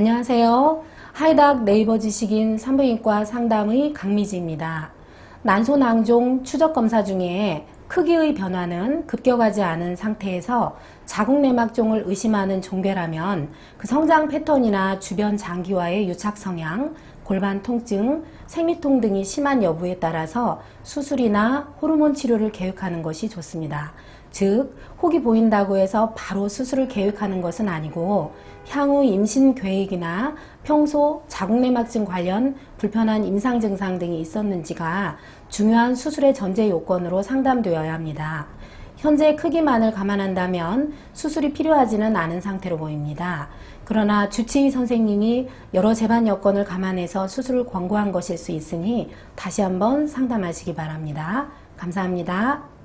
안녕하세요. 하이닥 네이버 지식인 산부인과 상담의 강미지입니다. 난소낭종 추적 검사 중에 크기의 변화는 급격하지 않은 상태에서 자궁내막종을 의심하는 종괴라면 그 성장 패턴이나 주변 장기와의 유착 성향, 골반 통증, 생리통 등이 심한 여부에 따라서 수술이나 호르몬 치료를 계획하는 것이 좋습니다. 즉, 혹이 보인다고 해서 바로 수술을 계획하는 것은 아니고 향후 임신 계획이나 평소 자궁내막증 관련 불편한 임상 증상 등이 있었는지가 중요한 수술의 전제 요건으로 상담되어야 합니다. 현재 크기만을 감안한다면 수술이 필요하지는 않은 상태로 보입니다. 그러나 주치의 선생님이 여러 재반 여건을 감안해서 수술을 권고한 것일 수 있으니 다시 한번 상담하시기 바랍니다. 감사합니다.